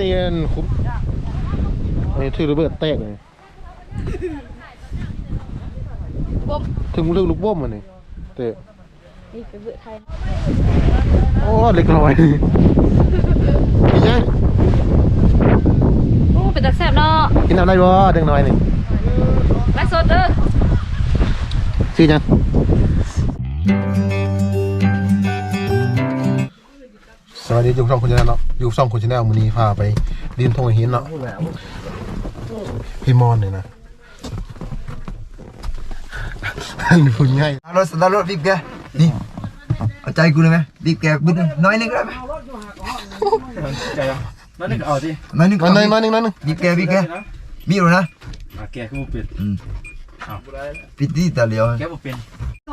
นี้อันคุ้มอันนี้ถือระเบิดแตกเลยบ่มถึงถึงลูกบ่มมันนี่เตะนี่เป็นเบื่อไทยโอ้เล็กน้อยกินยังโอ้เป็นตาแซ่บเนาะกินน้ำได้บ่เด็กน้อยนี่ไลฟ์สดเด้อชื่อยัง วัสดีอยู่ช่องคุณชาแนลเนาะอยู่ช่องคุณชาแนลมื้อนี้พาไปดินทงหินเนาะพี่มอนนี่นะอันนี้พูดง่ายเอารถสตาร์ทรถบีบแกนี่เอาใจกูเลยไหมบีบแกบึ้ดน้อยนึงก็ได้ไหมนั่นนึกเอาดิน้อยนึงมาหนึ่งมาหนึ่งมาหนึ่งบีบแกบีบแกบีบเลยนะอะแกคือบ่เป็นอืมปิดที่ตาเลียวแกบ่เป็น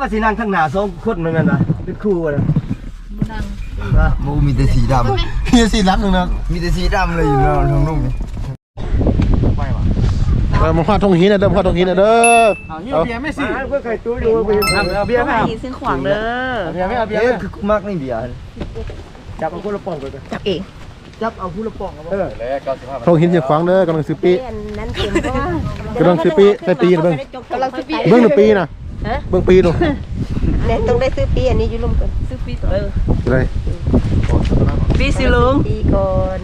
ว่าสินั่งข้างหน้าสองคนเหมือนกันนะเป็นคู่กันนะโมมีแต่สีดเฮียสี่ล้ำหนึ่งนะำมีแต่สีดำเลยอยู่แล้วทางนุ่มนี่เออมาพาดทงหินนะเด้อมาพาดทงหินนะเด้อเอาเบียร์ไม่สิเพื่อใครตู้อยู่ไปเอาเบียร์ไหมมีซึ่งขวางเด้อเบียร์ไหมเอาเบียร์เอ๊ะไหมคือกูมากนี่เบียร์จับเอาคู่ละป่องก่อนจับเองจับเอาคู่ละป่องเออแล้ว95ทงหินเสียขวางเด้อกำลังซื้อปีนั้นเต็มก็กำลังซื้อปีใส่ปีนะเบิ้งกำลังซื้อปีเบิ้งหนึ่งปีนะเบิ้งปีดูเนี่ยต้องได้ซื้อปีอันนี้อยู่ร่วมกันซื้อปีเอออะไร ปีสิลุงปีก่อน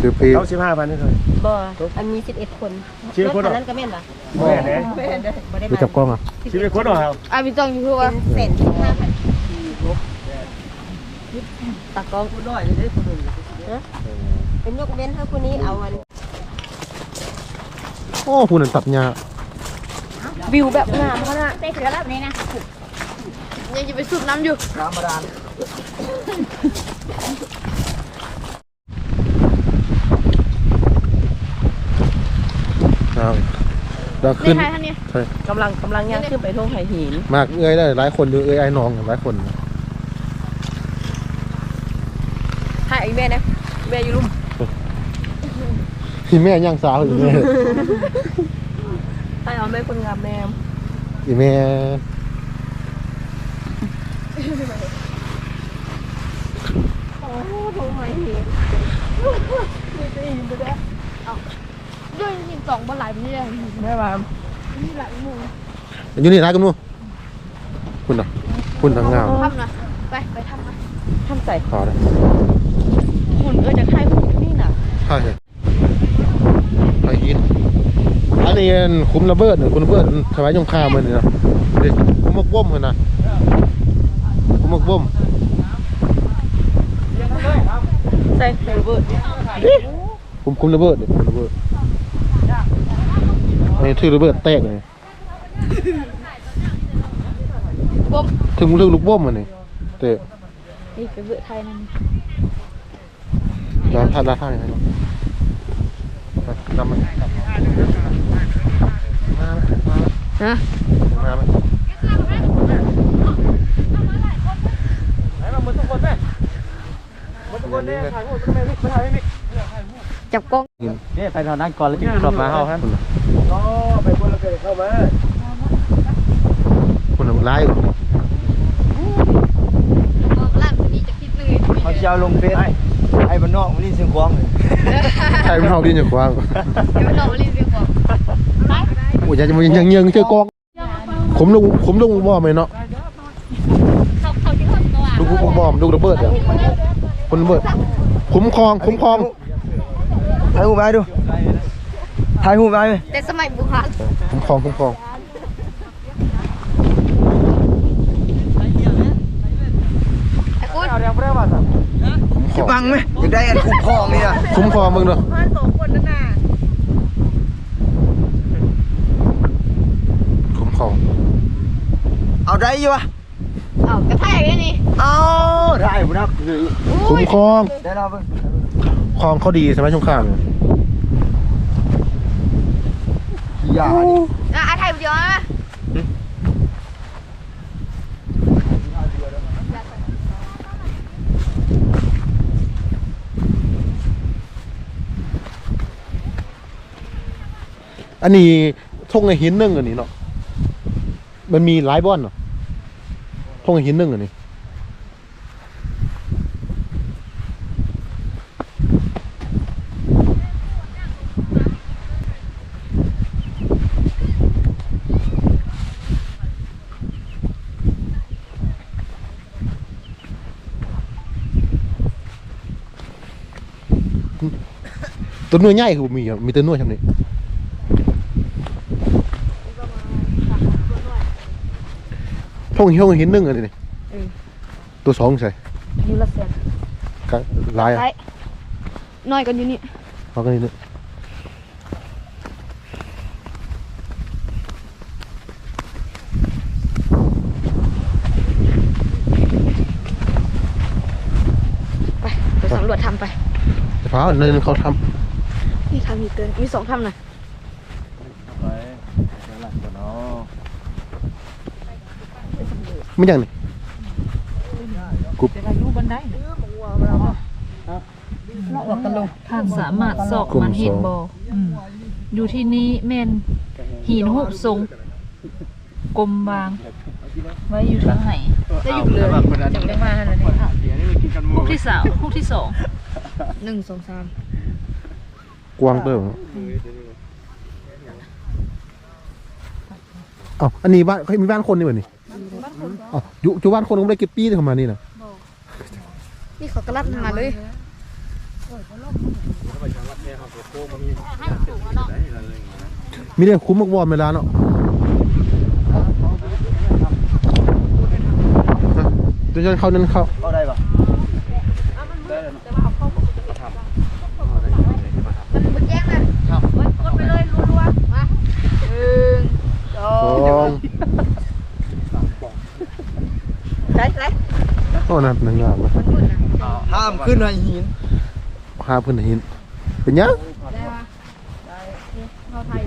ซื้อปีเอาสิบห้าพันนี่เลยบ่อันมี11คนชื่อคนรเหรอถคันนั้นก็แม่นป่ะแม่เนี่ยบ่ได้ไปจับกล้องอะชื่อเป็นคนเหรอครับอะมีจองอยู่คือว่าเป็นเศษ15พันตากล้องเป็นยกเว้นถ้าคนนี้เอาอันโอ้ผู้นั้นตัดหญ้าวิวแบบงามขนาดได้เสือแบบนี้นะยังจะไปสูบน้ำอยู่น้ำมาดาน เอาเรานี่ขึ้นใครท่านเนี่ยใช่ กำลังกำลังย่างขึ้นไปทงไหหิน มากเอ้ยได้หลายคนอยู่เอ้ยไอ้น้องหลายคนให้ไอ้แม่นะแม่อยู่ลุ่มพี่แม่ย่างสาวอยู่แม่ให้เอาแม่คนงามแม่อีแม่ ด้วยหินสองบนหลายเป็นยังแม่มามีหลายมุมอยู่นี่นะกันนู้คุณน่ะคุณทางงามทำนะไปไปทำนะทำใส่ขอได้หุ่นเออจะใครหุ่นี่น่ะใช่ไอ้ยินอันนี้คุ้มระเบิดเนี่ยคุมระเบิดถวายยงคามมันนี่นะเด็กคุมมกบ่มเหรอนะคุมมกบ่ม ใส่ใส่ระเบิดคุมคุมระเบิดเนี่ยคุมระเบิดอันนี้ถือระเบิดแตกเลยบ่มถึงถึงลูกบ่มมันนี่เตะนี่เป็นเบื่อไทยนั่นร้านท่าร้านท่าอย่างไรนำมันมาไหมมาไหมฮะมาไหม ไหนมาหมดทุกคนไหมหมดทุก คนนี่ยถ่ายรูปทำไมไม่ถ่ายไม่จับกล้องเนี่ยไปทางนั้นก่อนแล้วจึงกลับมาเฮาครับอ๋อไปคนละเกิดเข้ามาคน่ะร้ายกว่าล่างนี้จะคิดเลยเขาจะเอาลงเฟซไอ้บ้านนอกมันนี่เสียงควงใช่ไม่เท่าดินอย่างกว้างเดี๋ยวเรารีวิวก่อนไปโอ้ยจะมายังยังเจอกองผมลูกผมลูกบอมเลยเนาะเขาเขาที่คนตัวลูกลูกบอมลูกระเบิดอะ คนระเบิดคุ้มครองคุ้มครองถ่ายหูปไปดูถ่ายหูปไปไหมแต่สมัยบุคลาคุ้มครองคุ้มครองไอ้กูเอาเดี๋ยวเรียกว่าสัคุ้มครจะองบังไหมอยากได้อันคุ้มครองนี่นะคุ้มครองมึงเนาะบ้านสองคนนั่นน่ะคุ้มครองเอาได้อยู่วะเอ้ากระแทกเลยนี่เอาได้บุญนักคุ้มครองได้แล้วเพิ่งครองเขาดีใช่ไหมชงข้ามเนี่ยอย่าดิอะไอ้ไทยเดียวนะอันนี้ทงไอหินหนึ่งอันนี้เนาะมันมีหลายบ้อนเนาะ พ่องหินหนึ่งอันนี้ต้นนู้ยใหญ่คือมีมีต้นนู้ยช่ำนี้ ท่องเที่ยวเห็นหนึ่งอันนี้นี่ตัวสองใส่ยูละเซนกะลายอะใช่น้อยกันอยู่นี่ เอากันนี่นึงไปไปสำรวจทำไปจะพาเนินเขาทนี่ทำอีกเกินมีสองทำน่ะ ไปเดี๋ยวหลังก่อนเนาะำ ไม่ยังนี่ทางสามารถสอกมันเห็นบอมอยู่ที่นี้แม่นหินหุบทรงกลมบาง ไว้อยู่ทางไหนจะอยู่เลยจังได้มาขนาดนี้เดี๋ยวนี้มันกินกันหมหุบดที่สามหุบที่สองหนึ่งสองสามกวางเติมเอ้าอันนี้บ้านเขามีบ้านคนนี่เหมือนนี่ อ๋ออยู่อยู่บ้านคนก็ไม่ได้เก็บปี้เข้ามานี่นะนี่เขากระลัดมาเลยมีเรื่องคุ้มมากวอร์มเวลาเนาะจนจนเขานั้นเขาเข้าได้ปะ มันแจ้งเลยกดไปเลยรัวๆมาหนึ่งสอ สอง ง ใช่ใช่โอ้นั่นหนังงามเลยมันพุ่นนะห้ามขึ้นในหินหาพื้นหิน เป็นยังได้ปะได้เขาไทย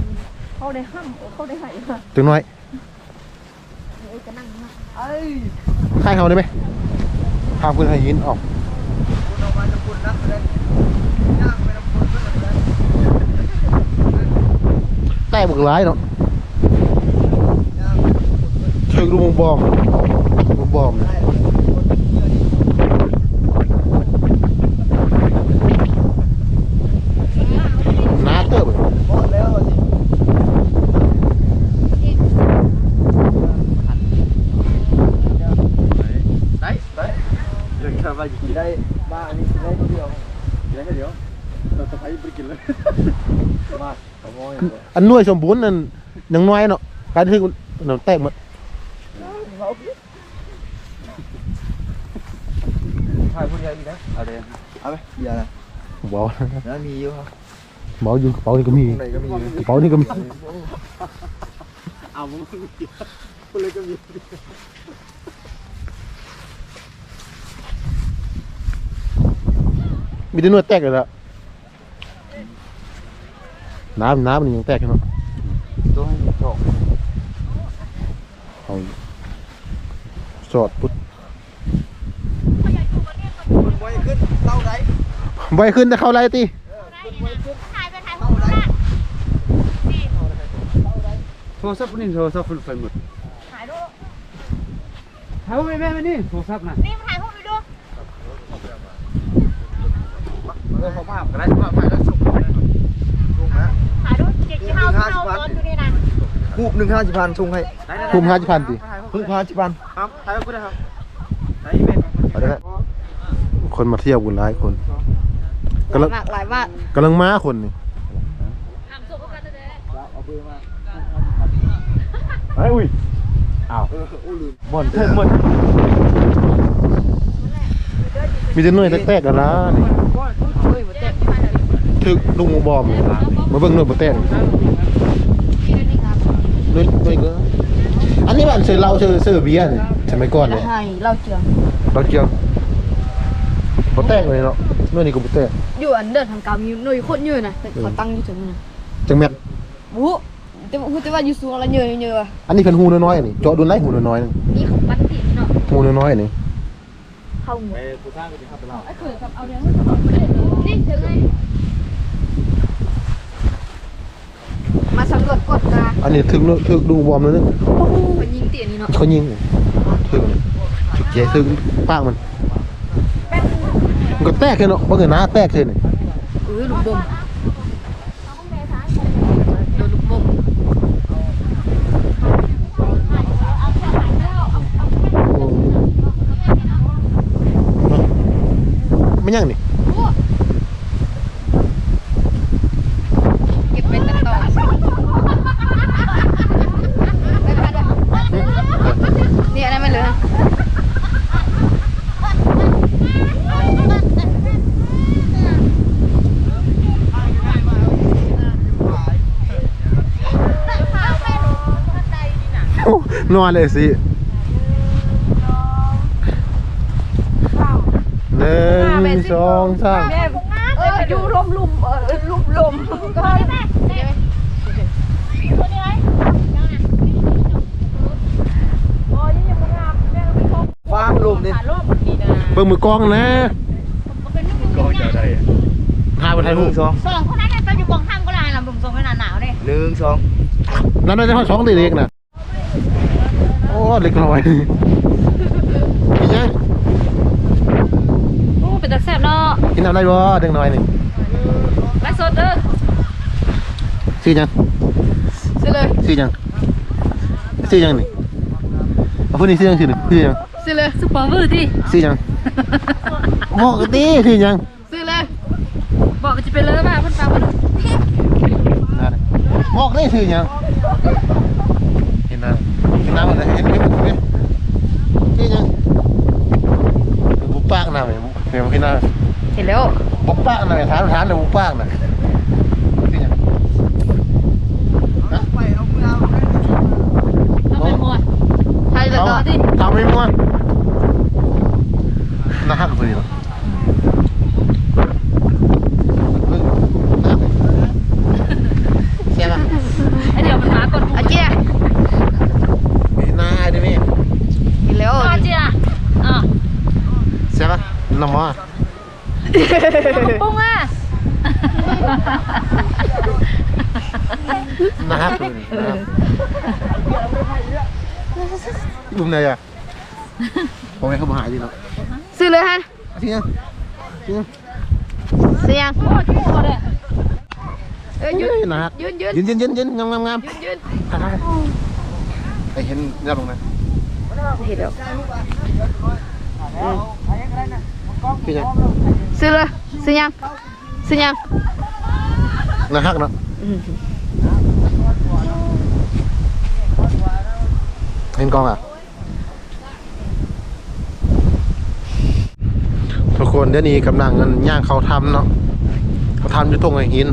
เขาได้ห้ามเขาได้ให้มาจังน้อยเอ้ยจะนั่งมาค่ายเขาได้ไหมหาพื้นหินออกคุณเอามาจะคุณนักเลยย่างไปน้ำคุณก็เลยแต่บึกร้ายเนาะย่างไปน้ำคุณก็เชิงดูมงบอมมง บอมเนี่ยได้คนเยอะดิน้าเติบเลยหมดแล้วสิได้ได้เดี๋ยวข้ ถ่ายคนเดียวอีกนะเอาเดี๋ยวเอาไปเดี๋ยวนะบอกแล้วมีอยู่ครับเมาอยู่กระเป๋านี่ก็มีไหนก็มีอยู่กระเป๋านี่ก็มีเอามึงพูดเลยก็มีมีแต่หน่วยแตกเลยละน้ำน้ำมันยังแตกอยู่เนาะตัวให้โชคเอาสอดปุ๊บ คุณไว้ขึ้นเต้าไร ไวขึ้นแต่เข้าไรตีโทรศัพท์นี่โทรศัพท์ไฟหมดถ่ายรูปถ่ายรูปแม่แม่นี่โทรศัพท์นะนี่มาถ่ายรูปไปดูเออเขาภาพก็ได้ภาพไปแล้วส่งไปลุงนะถ่ายรูปเจ็ดที่เฮาที่เฮาตอนอยู่นี่นะคูบหนึ่งห้าสิบพันส่งให้คุมห้าสิบพันตีคูบห้าสิบพันครับถ่ายรูปก็ได้ครับถ่ายอีเมลเอาได้ไหมคนมาเที่ยวกันหลายคน กำลัง มากหลายมากกำลังมาคนนี่เฮ้ยอุ้ยอ้าวบ่อนเทิงหมดมีแต่หน่วยแตกๆกันละนี่เฮ้ยมาเต็มถึกลุงบอมมาเบิ่งหน่วยบ่แตกหน่วยหน่วยก็อันนี้บ้านเสือเราเสือเสือเบียร์นี่สมัยก่อนเนี่ยให้เราเจือง เราเกี่ยว บ่แตกเลยเนาะหน่วยนี้ก็บ่แตกอยู่อันเดินทางเก่ามีหน่วยโคตรเยอะนะแต่เขาตั้งอยู่ถึงนี่จังแม่นบู๊แต่ว่าแต่ว่าอยู่สูงแล้วเยอะเยอะอันนี้เพิ่นหูน้อยๆนี่เจาะดุนไล่หูน้อยๆนึงนี่เขาปั้นตีเนาะหูน้อยๆนี่เข้าหมดไปกูสร้างกูจะขับไปเราไอ้เขื่อนกับเอาเดี๋ยวนี่ถึงไงมาสำรวจกฎกาอันนี้ถึกถึกลุงบอมแล้วนึงโอ้โหยิงเตียนี่เนาะเขายิงถึกถึกใหญ่ถึกปากมัน มันก็แตกเลยเนาะบ่เกินหน้าแตกเลยนี่เออลูกบ่มโดนลูกบ่มไม่ยังนี่ นอนเลยสิหนึ่งสองสามเอออยู่ลมลุมเออลุมลมก็แม่แม่คนนี้ไว้โอ้ยยังบ่งามแม่ก็มีพกฟางนี่ขาโลกดีนะเบิ่งมือกล้องนะหาไปไทยหหูนึ่งสองสองคนนั้นน่ะตอนอยู่บองข้างก็ลายลำบุมทรงไม่หนาวเลยหนึ่งสองนั่นได้ห้องสองตีเล็กนะ โอ้เล็กน้อยกินยังโอ้เป็นตาแซ่บเนาะกินอะไรบ่เด็กน้อยนี่ไลฟ์สดเด้อชื่อยังซื้อเลยชื่อยังชื่อยังนี่เอาพูดนี่ชื่อยังชื่อชื่อยังซื้อเลยซุปเปอร์เวอร์ที่ชื่อยังบอกกันดิชื่อยังซื้อเลยบอกว่าจะเป็นเลยว่าเพิ่นฟังเพิ่นนั่นบอกได้ชื่อยังเห็นนะเห็น น้ำมันเห็นไหมเห็นไหมชื่ยังบุปากนะเห็นไหมเห็นหน้าเห็นแล้วบุปากนะถามถามเลยบุปากนะชื่อยังไปเอามือเอาต้องเป็นมวยใช่เลยเอาไม่มัวน่าหักพอดีเนาะเสียป่ะ ไอเดี๋ยวมันมาก่อน อาเจีย หน้าดิมี่ เห็นแล้ว ก่อนเจียอะ เสียป่ะน้ำมัน ปุ้งอะ น่าหักพอดี บุ้มไหนอะผมให้เขามาหาดีเนาะซื้อเลยฮะที่ยังที่ยังซื้อยังโอ้ยโคตรเลยเอ้ยยืนน่าหักยืนยืนยืนยืนยืนยืนงามงามงามยืนยืนไอเห็นยับลงนะเห็นแล้วที่ยังซื้อเลยซื้อยังซื้อยังน่าหักเนาะ เห็นกล้องอะทุกคนเดี๋ยวนี้กำลังเงินย่างเขาทำเนาะเขาทำอยู่ตรงไอ้หิน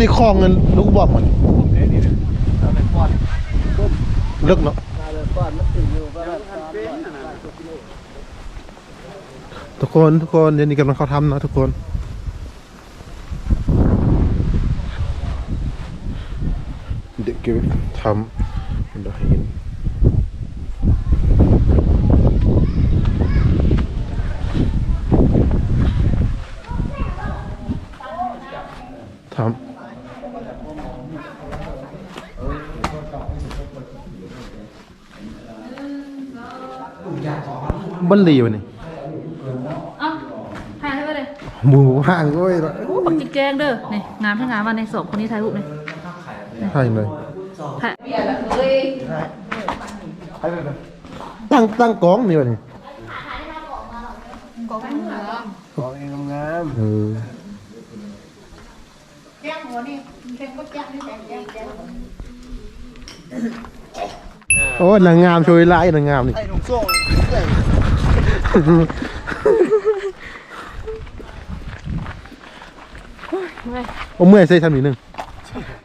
นี่คลองเงินลูกบอกมันลึกเนาะทุกคนทุกคนเดี๋ยวนี้กำลังเขาทำนะทุกคนเด็กเก็บทำมันจะเห็นทำบัน ดีวันนี้เอ้าหายไปเลยหมูห่างด้วยปัจิกแกงเด้อนี่งามทั้งงามวันในศพคนนี้ถ่ายรูปเลยขายช่เลยตั้งตั้งกองนี่วันนี้กองเองงามเออแจ้งหัวนี่แจ้งก็แจ้งนี่แจ้งแจ้งแจ้งโอ้ยนางงามโชยไล่นางงามนี่ โอ้เมื่อยใส่ทำนิดนึง